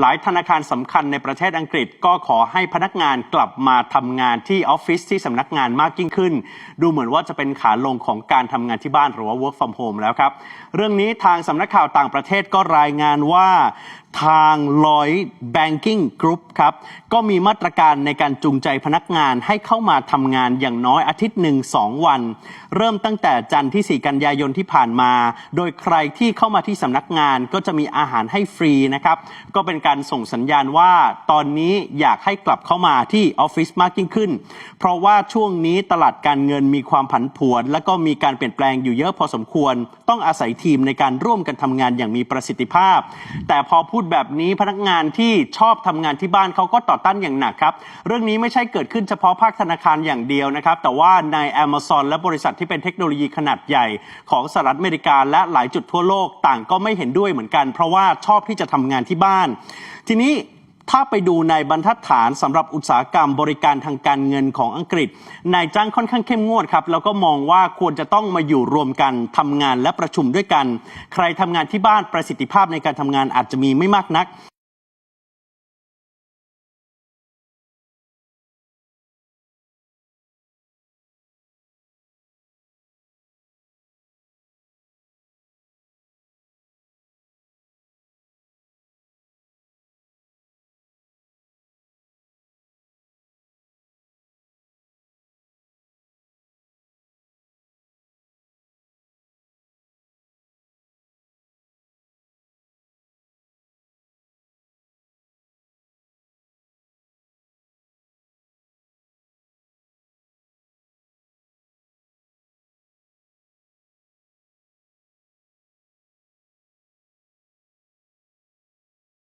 หลายธนาคารสำคัญในประเทศอังกฤษก็ขอให้พนักงานกลับมาทำงานที่ออฟฟิศที่สำนักงานมากยิ่งขึ้น ดูเหมือนว่าจะเป็นขาลงของการทำงานที่บ้านหรือว่า work from home แล้วครับ เรื่องนี้ทางสำนักข่าวต่างประเทศก็รายงานว่าทาง Lloyd Banking Group ครับ ก็มีมาตรการในการจูงใจพนักงานให้เข้ามาทำงานอย่างน้อยอาทิตย์หนึ่งสองวัน เริ่มตั้งแต่จันทร์ที่ 4 กันยายนที่ผ่านมา โดยใครที่เข้ามาที่สำนักงานก็จะมีอาหารให้ฟรีนะครับ ก็เป็นการส่งสัญญาณว่าตอนนี้อยากให้กลับเข้ามาที่ออฟฟิศมากยิ่งขึ้น เพราะว่าช่วงนี้ตลาดการเงินมีความผันผวน และก็มีการเปลี่ยนแปลงอยู่เยอะพอสมควร ต้องอาศัยทีมในการร่วมกันทำงานอย่างมีประสิทธิภาพ แต่พอพูดแบบนี้พนักงานที่ชอบทำงานที่บ้านเขาก็ต่อต้านอย่างหนักครับ เรื่องนี้ไม่ใช่เกิดขึ้นเฉพาะภาคธนาคารอย่างเดียวนะครับ แต่ว่าใน Amazon และบริษัทที่เป็นเทคโนโลยีขนาดใหญ่ของสหรัฐอเมริกาและหลายจุดทั่วโลกต่างก็ไม่เห็นด้วยเหมือนกัน เพราะว่าชอบที่จะทำงานที่บ้านทีนี้ถ้าไปดูในบรรทัดฐานสำหรับอุตสาหกรรมบริการทางการเงินของอังกฤษ นายจ้างค่อนข้างเข้มงวดครับ แล้วก็มองว่าควรจะต้องมาอยู่รวมกันทำงานและประชุมด้วยกัน ใครทำงานที่บ้านประสิทธิภาพในการทำงานอาจจะมีไม่มากนัก